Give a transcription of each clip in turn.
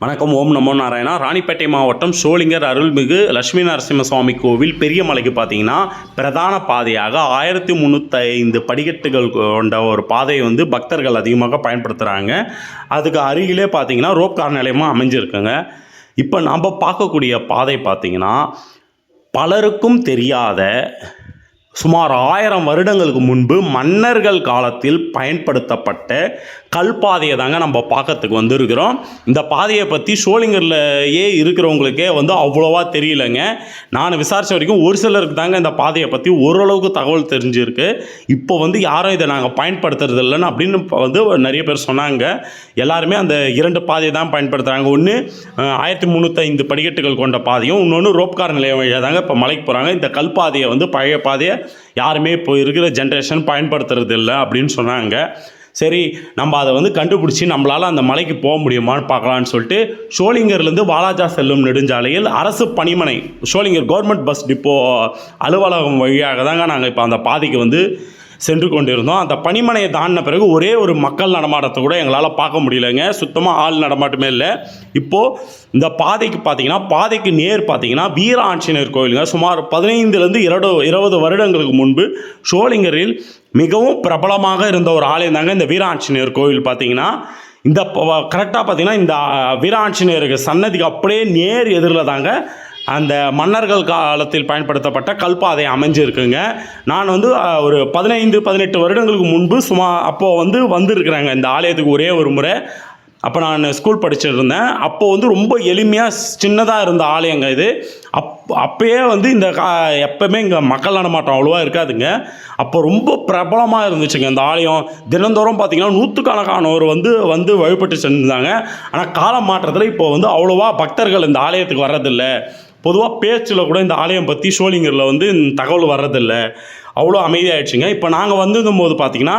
வணக்கம் ஓம் நமோ நாராயணா. ராணிப்பேட்டை மாவட்டம் சோளிங்கர் அருள்மிகு லட்சுமி நரசிம்ம சுவாமி கோவில் பெரிய மலைக்கு பார்த்தீங்கன்னா பிரதான பாதையாக ஆயிரத்தி முந்நூற்றி படிக்கட்டுகள் கொண்ட ஒரு பாதையை வந்து பக்தர்கள் அதிகமாக பயன்படுத்துகிறாங்க அதுக்கு அருகிலே பார்த்தீங்கன்னா ரோப் கார் நிலையமாக அமைஞ்சிருக்குங்க. இப்போ நாம் பார்க்கக்கூடிய பாதை பார்த்தீங்கன்னா பலருக்கும் தெரியாத சுமார் ஆயிரம் வருடங்களுக்கு முன்பு மன்னர்கள் காலத்தில் பயன்படுத்தப்பட்ட கல் பாதையை தாங்க நம்ம பார்க்கறதுக்கு வந்திருக்கிறோம். இந்த பாதையை பற்றி சோளிங்கர்லையே இருக்கிறவங்களுக்கே வந்து அவ்வளோவா தெரியலங்க. நான் விசாரித்த வரைக்கும் ஒரு சிலருக்கு தாங்க இந்த பாதையை பற்றி ஓரளவுக்கு தகவல் தெரிஞ்சிருக்கு. இப்போ வந்து யாரும் இதை நாங்கள் பயன்படுத்துறது இல்லைன்னு அப்படின்னு வந்து நிறைய பேர் சொன்னாங்க. எல்லாருமே அந்த இரண்டு பாதையை தான் பயன்படுத்துகிறாங்க ஒன்று ஆயிரத்தி முந்நூற்றி படிக்கட்டுகள் கொண்ட பாதையும் இன்னொன்று ரோப்கார் நிலையம் வழியாக தாங்க இப்போ மலைக்கு போகிறாங்க இந்த கல் பாதையை வந்து பழைய பாதையை யாருமே இப்போ இருக்கிற ஜென்ரேஷன் பயன்படுத்துறது இல்லை அப்படின்னு சொன்னாங்க. சரி நம்ம அதை வந்து கண்டுபிடிச்சி நம்மளால் அந்த மலைக்கு போக முடியுமான்னு பார்க்கலான்னு சொல்லிட்டு ஷோலிங்கர்லேருந்து வாலாஜா செல்லும் நெடுஞ்சாலையில் அரசு பணிமனை ஷோலிங்கர் கவர்மெண்ட் பஸ் டிப்போ அலுவலகம் வழியாக தாங்க நாங்கள் இப்போ அந்த பாதைக்கு வந்து சென்று கொண்டிருந்தோம். அந்த பணிமனையை தாண்டின பிறகு ஒரே ஒரு மக்கள் நடமாட்டத்தை கூட எங்களால் பார்க்க முடியலைங்க. சுத்தமாக ஆள் நடமாட்டமே இல்லை. இப்போது இந்த பாதைக்கு பார்த்தீங்கன்னா பாதைக்கு நேர் பார்த்தீங்கன்னா வீர ஆஞ்சநேயர் கோயிலுங்க. சுமார் பதினைந்துலேருந்து இரண்டு இருபது வருடங்களுக்கு முன்பு ஷோலிங்கரில் மிகவும் பிரபலமாக இருந்த ஒரு ஆலயம் தாங்க இந்த வீர ஆஞ்சநேயர் கோயில் பார்த்தீங்கன்னா இந்த கரெக்டாக பார்த்தீங்கன்னா இந்த அஹ், வீர ஆஞ்சநேயருக்கு சன்னதிக்கு அப்படியே நேர் எதிரில் தாங்க அந்த மன்னர்கள் காலத்தில் பயன்படுத்தப்பட்ட கல்பாதை அமைஞ்சிருக்குங்க. நான் வந்து ஒரு பதினைந்து பதினெட்டு வருடங்களுக்கு முன்பு சும்மா அப்போது வந்து வந்திருக்கிறாங்க. இந்த ஆலயத்துக்கு ஒரே ஒரு முறை. அப்போ நான் ஸ்கூல் படிச்சுட்டு இருந்தேன் அப்போ வந்து ரொம்ப எளிமையாக சின்னதாக இருந்த ஆலயங்க இது. அப் அப்போயே வந்து இந்த கா எப்போவுமே இங்கே மக்கள் நடமாட்டம் அவ்வளோவா இருக்காதுங்க. அப்போ ரொம்ப பிரபலமாக இருந்துச்சுங்க இந்த ஆலயம். தினந்தோறும் பார்த்திங்கன்னா நூற்றுக்கணக்கானவர் வந்து வந்து வழிபட்டு செஞ்சிருந்தாங்க ஆனால் காலம் மாற்றத்தில் இப்போ வந்து அவ்வளோவா பக்தர்கள் இந்த ஆலயத்துக்கு வர்றதில்லை. பொதுவாக பேச்சில் கூட இந்த ஆலயம் பற்றி ஷோலிங்கரில் வந்து இந்த தகவல் வர்றதில்லை. அவ்வளோ அமைதியாகிடுச்சுங்க இப்போ நாங்கள் வந்திருந்தும் போது பார்த்தீங்கன்னா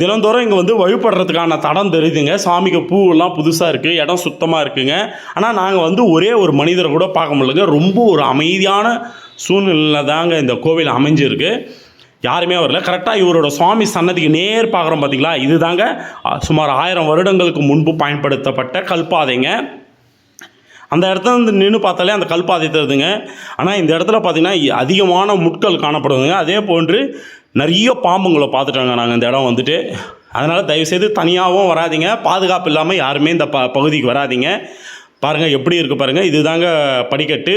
தினந்தோறும் இங்கே வந்து வழிபடுறதுக்கான தடம் தெரியுதுங்க. சாமிக்கு பூவெல்லாம் புதுசாக இருக்குது இடம் சுத்தமாக இருக்குங்க. ஆனால் நாங்கள் வந்து ஒரே ஒரு மனிதரை கூட பார்க்க முடியலங்க. ரொம்ப ஒரு அமைதியான சூழ்நிலையில் தாங்க இந்த கோவில் அமைஞ்சிருக்கு. யாருமே வரல. கரெக்டாக இவரோட சுவாமி சன்னதிக்கு நேர் பார்க்குறோம் பார்த்தீங்களா இது தாங்க சுமார் ஆயிரம் வருடங்களுக்கு முன்பு பயன்படுத்தப்பட்ட கல்பாதைங்க. அந்த இடத்துல வந்து நின்று பார்த்தாலே அந்த கல் பாதை தருதுங்க. ஆனால் இந்த இடத்துல பார்த்தீங்கன்னா அதிகமான முட்கள் காணப்படுதுங்க. அதே போன்று நிறைய பாம்புங்களை பார்த்துட்டாங்க நாங்கள் இந்த இடம் வந்துட்டு. அதனால் தயவுசெய்து தனியாகவும் வராதிங்க. பாதுகாப்பு இல்லாமல் யாருமே இந்த ப பகுதிக்கு வராதீங்க. பாருங்கள் எப்படி இருக்குது பாருங்கள் இதுதாங்க படிக்கட்டு.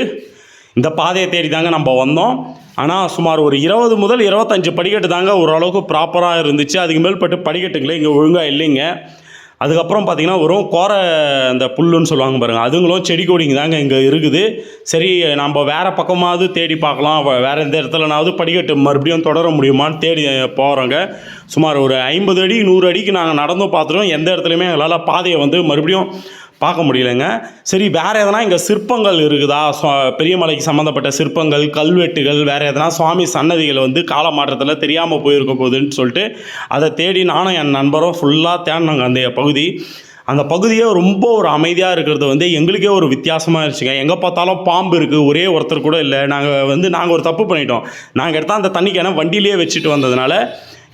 இந்த பாதையை தேடி தாங்க நம்ம வந்தோம். ஆனால் சுமார் ஒரு இருபது முதல் இருபத்தஞ்சு படிக்கட்டு தாங்க ஓரளவுக்கு ப்ராப்பராக இருந்துச்சு. அதுக்கு மேல்பட்டு படிக்கட்டுங்களே இங்கே ஒழுங்காக இல்லைங்க. அதுக்கப்புறம் பார்த்திங்கன்னா வரும் கோரை அந்த புல்லுன்னு சொல்லுவாங்க பாருங்கள் அதுங்களும் செடி கொடிங்க தாங்க இங்கே இருக்குது. சரி நம்ம வேறு பக்கமாவது தேடி பார்க்கலாம். வேறு எந்த இடத்துலனாவது படிக்கட்டு மறுபடியும் தொடர முடியுமான்னு தேடி போகிறோங்க சுமார் ஒரு ஐம்பது அடி நூறு அடிக்கு நாங்கள் நடந்தும் பார்த்துட்டோம் எந்த இடத்துலையுமே எங்களால் பாதையை வந்து மறுபடியும் பார்க்க முடியலைங்க. சரி வேறு எதனா இங்கே சிற்பங்கள் இருக்குதா? சுவா- பெரியமலைக்கு சம்மந்தப்பட்ட சிற்பங்கள் கல்வெட்டுகள் வேறு எதனா சுவாமி சன்னதிகள் வந்து கால மாற்றத்தில் தெரியாமல் போயிருக்க போகுதுன்னு சொல்லிட்டு அதை தேடி நானும் என் நண்பரும் ஃபுல்லாக தேடினாங்க அந்த பகுதி. அந்த பகுதியே ரொம்ப ஒரு அமைதியாக இருக்கிறது வந்து எங்களுக்கே ஒரு வித்தியாசமாக இருந்துச்சுங்க. எங்கே பார்த்தாலும் பாம்பு இருக்குது ஒரே ஒருத்தர் கூட இல்லை. நாங்கள் வந்து நாங்கள் ஒரு தப்பு பண்ணிட்டோம். நாங்கள் எடுத்தால் அந்த தண்ணிக்கான வண்டியிலே வச்சுட்டு வந்ததுனால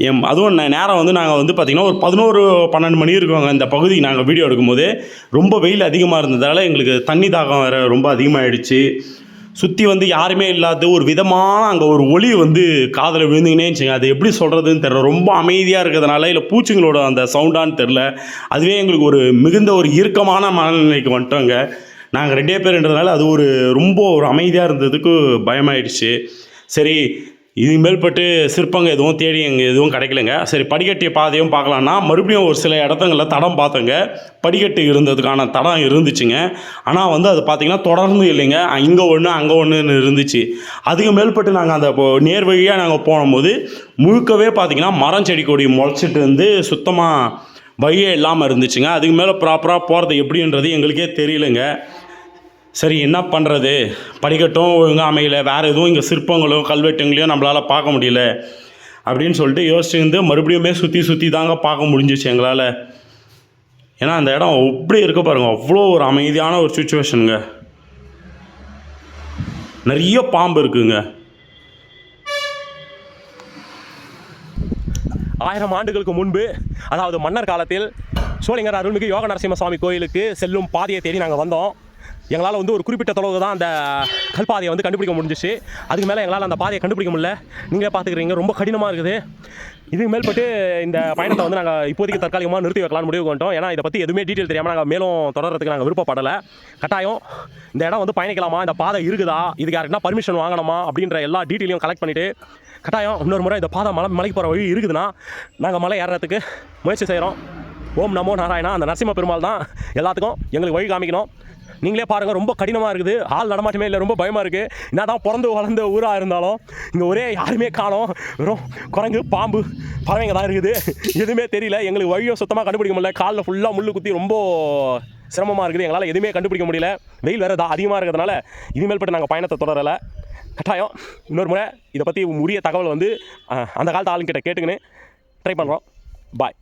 எம் அதுவும் நேரம் வந்து நாங்கள் வந்து பார்த்திங்கன்னா ஒரு பதினோரு பன்னெண்டு மணி இருக்கோங்க இந்த பகுதிக்கு நாங்கள் வீடியோ எடுக்கும்போது. ரொம்ப வெயில் அதிகமாக இருந்ததால் எங்களுக்கு தண்ணி தாகம் வேறு ரொம்ப அதிகமாகிடுச்சு சுற்றி வந்து யாருமே இல்லாத ஒரு விதமான அங்கே ஒரு ஒளி வந்து காதில் விழுந்துங்கன்னே இருந்துச்சுங்க. அது எப்படி சொல்கிறதுன்னு தெரில ரொம்ப அமைதியாக இருக்கிறதுனால இல்லை பூச்சிங்களோட அந்த சவுண்டான்னு தெரில அதுவே எங்களுக்கு ஒரு மிகுந்த ஒரு இறுக்கமான மனநிலைக்கு வந்துட்டோங்க. நாங்கள் ரெண்டே பேருன்றதுனால அது ஒரு ரொம்ப ஒரு அமைதியாக இருந்ததுக்கு பயமாயிடுச்சு. சரி இது மேல்பட்டு சிற்பங்க எதுவும் தேடி எங்கே எதுவும் கிடைக்கலங்க. சரி படிக்கட்டிய பாதையும் பார்க்கலான்னா மறுபடியும் ஒரு சில இடத்துங்களில் தடம் பார்த்தோங்க. படிக்கட்டு இருந்ததுக்கான தடம் இருந்துச்சுங்க. ஆனால் வந்து அது பார்த்திங்கன்னா தொடர்ந்து இல்லைங்க. இங்கே ஒன்று அங்கே ஒன்றுன்னு இருந்துச்சு. அதுக்கு மேல்பட்டு நாங்கள் அந்த நேர் வழியாக நாங்கள் போகும்போது முழுக்கவே பார்த்திங்கன்னா மரம் செடி கொடி முளைச்சிட்டு வந்து சுத்தமாக வழியே இல்லாமல் இருந்துச்சுங்க. அதுக்கு மேலே ப்ராப்பராக போகிறது எப்படின்றது எங்களுக்கே தெரியலங்க. சரி என்ன பண்ணுறது படிக்கட்டும் ஒழுங்காக அமையல. வேறு எதுவும் இங்கே சிற்பங்களோ கல்வெட்டுங்களையோ நம்மளால் பார்க்க முடியல. அப்படின்னு சொல்லிட்டு யோசிச்சுருந்து மறுபடியுமே சுற்றி சுற்றி தாங்க பார்க்க முடிஞ்சிச்சு எங்களால். ஏன்னா அந்த இடம் எப்படி இருக்க பாருங்கள் அவ்வளோ ஒரு அமைதியான ஒரு சுச்சுவேஷனுங்க நிறைய பாம்பு இருக்குங்க. ஆயிரம் ஆண்டுகளுக்கு முன்பு அதாவது மன்னர் காலத்தில் சோழிங்கர் அருள்மிகு யோக நரசிம்ம சுவாமி கோயிலுக்கு செல்லும் பாதையை தேடி நாங்கள் வந்தோம். எங்களால் வந்து ஒரு குறிப்பிட்ட தொலைவு தான் அந்த கல்பாதையை வந்து கண்டுபிடிக்க முடிஞ்சிச்சு. அதுக்கு மேலே எங்களால் அந்த பாதையை கண்டுபிடிக்க முடியல. நீங்களே பார்த்துக்கிறீங்க ரொம்ப கடினமாக இருக்குது. இதுக்கு மேல்பட்டு இந்த பயணத்தை வந்து நாங்கள் இப்போதைக்கு தற்காலிகமாக நிறுத்தி வைக்கலாம்னு முடிவு கொண்டோம் ஏன்னா இதை பற்றி எதுவுமே டீட்டெயில் தெரியாமல் நாங்கள் மேலும் தொடர்றதுக்கு நாங்கள் விருப்பப்படலை. கட்டாயம் இந்த இடம் வந்து பயணிக்கலாமா? இந்த பாதை இருக்குதா? இதுக்கு யாருக்குன்னா பர்மிஷன் வாங்கணுமா? அப்படின்ற எல்லா டீட்டெயிலையும் கலெக்ட் பண்ணிவிட்டு கட்டாயம் இன்னொரு முறை இந்த பாதை மலை மலைக்கு போகிற வழி இருக்குதுன்னா நாங்கள் மலை ஏறுறதுக்கு முயற்சி செய்கிறோம் ஓம் நமோ நாராயணா. அந்த நரசிம்ம பெருமாள் தான் எல்லாத்துக்கும் எங்களுக்கு வழி காமிக்கணும். நீங்களே பாருங்கள் ரொம்ப கடினமாக இருக்குது. ஆள் நடமாட்டமே இல்லை ரொம்ப பயமாக இருக்குது என்ன தான் பிறந்து வளர்ந்த ஊராக இருந்தாலும் இங்கே ஒரே யாருமே காணும். வெறும் குரங்கு பாம்பு பறவைங்க தான் இருக்குது. எதுவுமே தெரியல. எங்களுக்கு வழியும் சுத்தமாக கண்டுபிடிக்க முடியல. காலில் ஃபுல்லாக முள்ளு குத்தி ரொம்ப சிரமமாக இருக்குது. எங்களால் எதுவுமே கண்டுபிடிக்க முடியல. வெயில் வேறு தான் அதிகமாக இருக்கிறதுனால இனிமேல்பட்டு நாங்கள் பயணத்தை தொடரலை. கட்டாயம். இன்னொரு முறை இதை பற்றி உரிய தகவல் வந்து அந்த காலத்து ஆளுங்கிட்ட கேட்டுக்கின்னு ட்ரை பண்ணுறோம் பாய்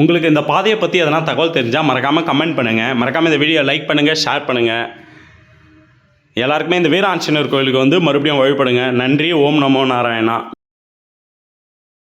உங்களுக்கு இந்த பாதையை பற்றி எதனா தகவல் தெரிஞ்சால் மறக்காமல் கமெண்ட் பண்ணுங்கள் மறக்காமல் இந்த வீடியோ லைக் பண்ணுங்கள் ஷேர் பண்ணுங்கள் எல்லாருக்குமே இந்த வீர ஆஞ்சநேயர் கோயிலுக்கு வந்து மறுபடியும் வழிபடுங்க. நன்றி ஓம் நமோ நாராயணா.